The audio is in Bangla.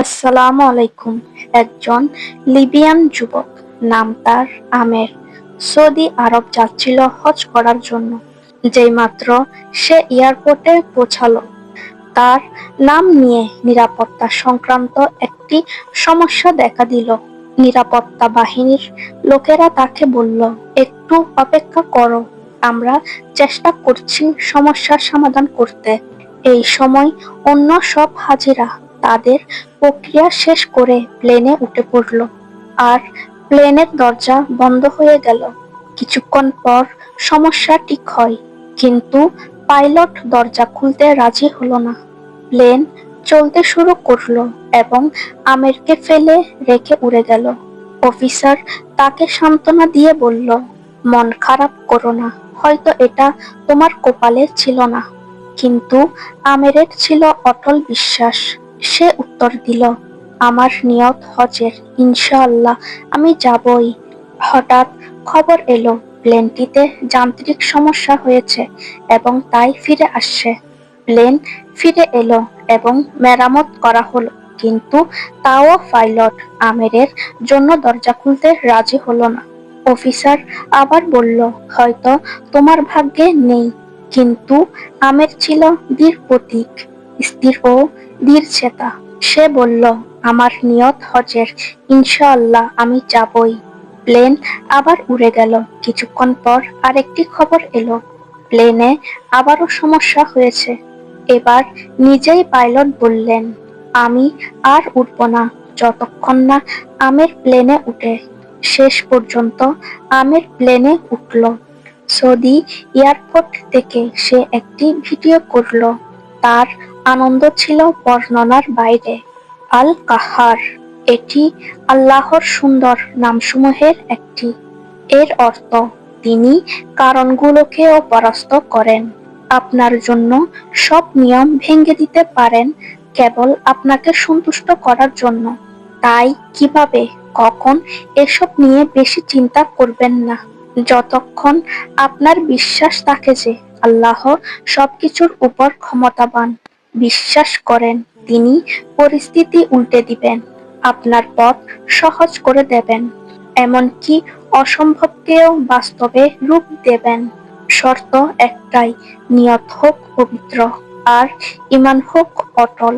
আসসালামু আলাইকুম। একজন লিবিয়ান যুবক, নাম তার আমের। সৌদি আরব যাচ্ছিল হজ করার জন্য। যেই মাত্র সে এয়ারপোর্টে পৌঁছালো, তার নাম নিয়ে নিরাপত্তা সংক্রান্ত একটি সমস্যা দেখা দিল। নিরাপত্তা বাহিনীর লোকেরা তাকে বলল, একটু অপেক্ষা করো, আমরা চেষ্টা করছি সমস্যার সমাধান করতে। এই সময় অন্য সব হাজিরা তাদের প্রক্রিয়া শেষ করে প্লেনে উঠে পড়ল। আর প্লেনের দরজা বন্ধ হয়ে গেল। কিছুক্ষণ পর সমস্যা ঠিক হয়, কিন্তু পাইলট দরজা খুলতে রাজি হলো না। প্লেন চলতে শুরু করল এবং আমেরকে ফেলে রেখে উড়ে গেল। অফিসার তাকে সান্ত্বনা দিয়ে বলল, মন খারাপ করো না, হয়তো এটা তোমার কপালে ছিল না। কিন্তু আমেরের ছিল অটল বিশ্বাস। সে উত্তর দিল, আমার নিয়ত হজের, ইনশাআল্লাহ, আমি যাবই। হঠাৎ খবর এলো, প্লেনটিতে যান্ত্রিক সমস্যা হয়েছে এবং তাই ফিরে আসছে। প্লেন ফিরে এলো এবং মেরামত করা হলো, কিন্তু তাও পাইলট আমেরের জন্য দরজা খুলতে রাজি হলো না। অফিসার আবার বলল, হয়তো তোমার ভাগ্যে নেই। কিন্তু আমের ছিল দৃঢ় প্রতীক। স্থির ও দৃঢ় চেতা। সে বলল, আমার নিয়ত হজের। ইনশাআল্লাহ আমি যাবই। প্লেন আবার উড়ে গেল। কিছুক্ষণ পর আরেকটি খবর এলো। প্লেনে আবারও সমস্যা হয়েছে। এবার নিজেই পাইলট বললেন, আমি আর উঠব না। যতক্ষণ না আমের প্লেনে উঠে। শেষ পর্যন্ত আমের প্লেনে উঠল। সৌদি এয়ারপোর্ট থেকে সে একটি ভিডিও করল। তার আনন্দ ছিল বর্ণনার বাইরে। আল কাহার এটি আল্লাহর সুন্দর নামসমূহের একটি। এর অর্থ, তিনি কারণগুলোকেও পরাস্ত করেন। আপনার জন্য সব নিয়ম ভেঙে দিতে পারেন কেবল আপনাকে সন্তুষ্ট করার জন্য। তাই কীভাবে, কখন এসব নিয়ে বেশি চিন্তা করবেন না। যতক্ষণ আপনার বিশ্বাস থাকে যে আল্লাহ সবকিছুর উপর ক্ষমতাবান। বিশ্বাস করেন তিনি পরিস্থিতি উল্টে দিবেন, আপনার পথ সহজ করে দেবেন, এমনকি অসম্ভবকেও বাস্তবে রূপ দেবেন। শর্ত একটাই, নিয়ত হোক পবিত্র, আর ইমান হোক অটল।